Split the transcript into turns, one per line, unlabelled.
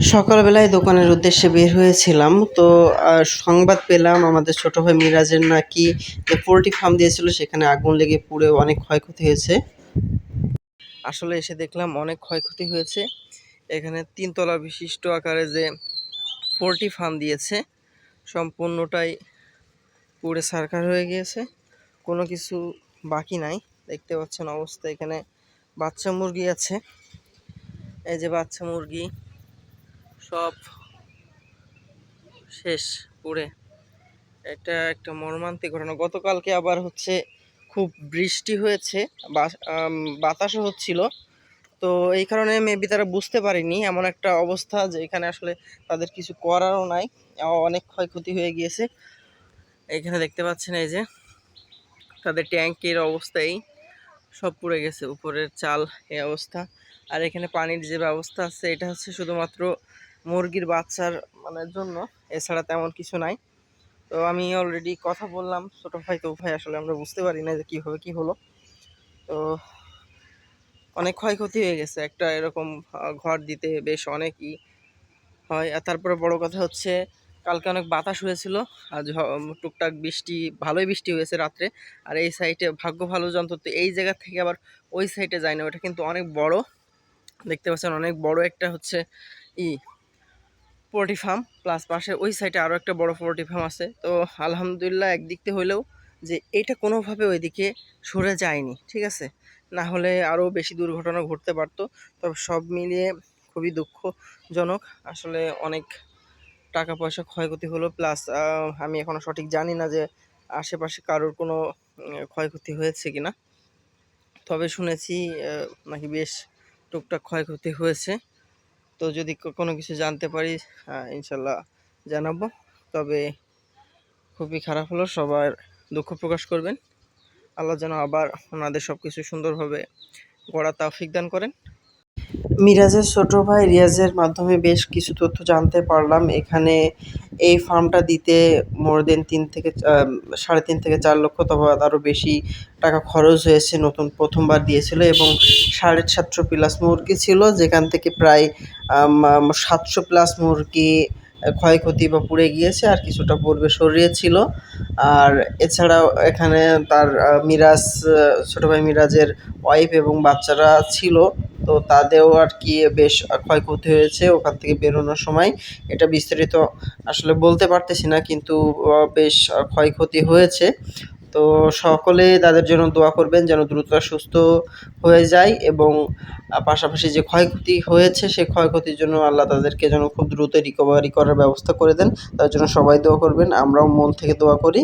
সকালবেলায় দোকানের উদ্দেশ্যে বের হয়েছিলাম। তো সংবাদ পেলাম আমাদের ছোট ভাই মিরাজের নাকি যে পোলট্রি ফার্ম দিয়েছিল, সেখানে আগুন লেগে পুড়ে অনেক ক্ষয়ক্ষতি হয়েছে। আসলে এসে দেখলাম অনেক ক্ষয়ক্ষতি হয়েছে। এখানে তিনতলা বিশিষ্ট আকারে যে পোলট্রি ফার্ম দিয়েছে, সম্পূর্ণটাই পুড়ে সারকার হয়ে গিয়েছে। কোনো কিছু বাকি নাই। দেখতে পাচ্ছেন অবস্থা, এখানে বাচ্চা মুরগি আছে। এই যে বাচ্চা মুরগি সব শেষ পুড়ে এটা একটা মর্মান্তিক ঘটনা। গতকালকে আবার হচ্ছে খুব বৃষ্টি হয়েছে বাতাসও হচ্ছিল। তো এই কারণে মেবি তারা বুঝতে পারেনি এমন একটা অবস্থা যে এখানে আসলে তাদের কিছু করারও নাই অনেক ক্ষয়ক্ষতি হয়ে গিয়েছে। এখানে দেখতে পাচ্ছেন এই যে তাদের ট্যাঙ্কের অবস্থাই সব পুড়ে গেছে, উপরের চাল এই অবস্থা। আর এখানে পানির যে ব্যবস্থা আছে, এটা হচ্ছে শুধুমাত্র মুরগির বাচ্চার মানে জন্য। এছাড়া তেমন কিছু নাই। তো আমি অলরেডি কথা বললাম। ছোটো ভাই তো, ভাই আসলে আমরা বুঝতে পারি না যে কীভাবে কি হলো। তো অনেক ক্ষয়ক্ষতি হয়ে গেছে। একটা এরকম ঘর দিতে বেশ অনেকই হয়। আর তারপরে বড় কথা হচ্ছে, কালকে অনেক বাতাস হয়েছিল। আর টুকটাক বৃষ্টি, ভালোই বৃষ্টি হয়েছে রাত্রে। আর এই সাইডে ভাগ্য ভালো যন্ত্র তো এই জায়গা থেকে আবার ওই সাইডে যায় না। ওটা কিন্তু অনেক বড়। দেখতে পাচ্ছেন অনেক বড় একটা হচ্ছে ই পোল্ট্রি ফার্ম প্লাস পাশে ওই সাইডে আরও একটা বড় পোলট্রি ফার্ম আছে। তো আলহামদুলিল্লাহ একদিক থেকে হইলেও যে এটা কোনোভাবে ওইদিকে সরে যায়নি, ঠিক আছে? না হলে আরও বেশি দুর্ঘটনা ঘটতে পারতো। তবে সব মিলিয়ে খুবই দুঃখজনক। আসলে অনেক টাকা পয়সা ক্ষয়ক্ষতি হলো প্লাস আমি এখনও সঠিক জানি না যে আশেপাশে কারোর কোনো ক্ষয়ক্ষতি হয়েছে কিনা। তবে শুনেছি নাকি বেশ টুকটাক ক্ষয়ক্ষতি হয়েছে। তো যদি কোনো কিছু জানতে পারি ইনশাল্লাহ জানাব। তবে খুবই খারাপ হলো, সবার দুঃখ প্রকাশ করবেন। আল্লাহ যেন আবার ওনাদের সব কিছু সুন্দরভাবে গড়া তাফিক দান করেন। মিরাজের ছোট ভাই রিয়াজের মাধ্যমে বেশ কিছু তথ্য জানতে পারলাম। এখানে এই ফার্মটা দিতে মোর দেন তিন থেকে সাড়ে তিন থেকে চার লক্ষ তবে আরও বেশি টাকা খরচ হয়েছে নতুন প্রথমবার দিয়েছিল এবং সাড়ে সাতশো প্লাস মুরগি ছিল, যেখান থেকে প্রায় সাতশো প্লাস মুরগি ক্ষয়ক্ষতি বা পুড়ে গিয়েছে আর কিছুটা পূর্বে সরিয়েছিল। আর এছাড়াও এখানে তার মিরাজ ছোটো ভাই মিরাজের ওয়াইফ এবং বাচ্চারা ছিল। তো তাদেরও আর কি বেশ ক্ষয়ক্ষতি হয়েছে ওখান থেকে বেরোনোর সময়। এটা বিস্তারিত আসলে বলতে পারতেছি না, কিন্তু বেশ ক্ষয়ক্ষতি হয়েছে। তো সকলে তাদের জন্য দোয়া করবেন যেন দ্রুত সুস্থ হয়ে যায় এবং পাশাপাশি যে ক্ষয়ক্ষতি হয়েছে সেই ক্ষয়ক্ষতির জন্য আল্লাহ তাদেরকে যেন খুব দ্রুত রিকভারি করার ব্যবস্থা করে দেন। তার জন্য সবাই দোয়া করবেন, আমরাও মন থেকে দোয়া করি।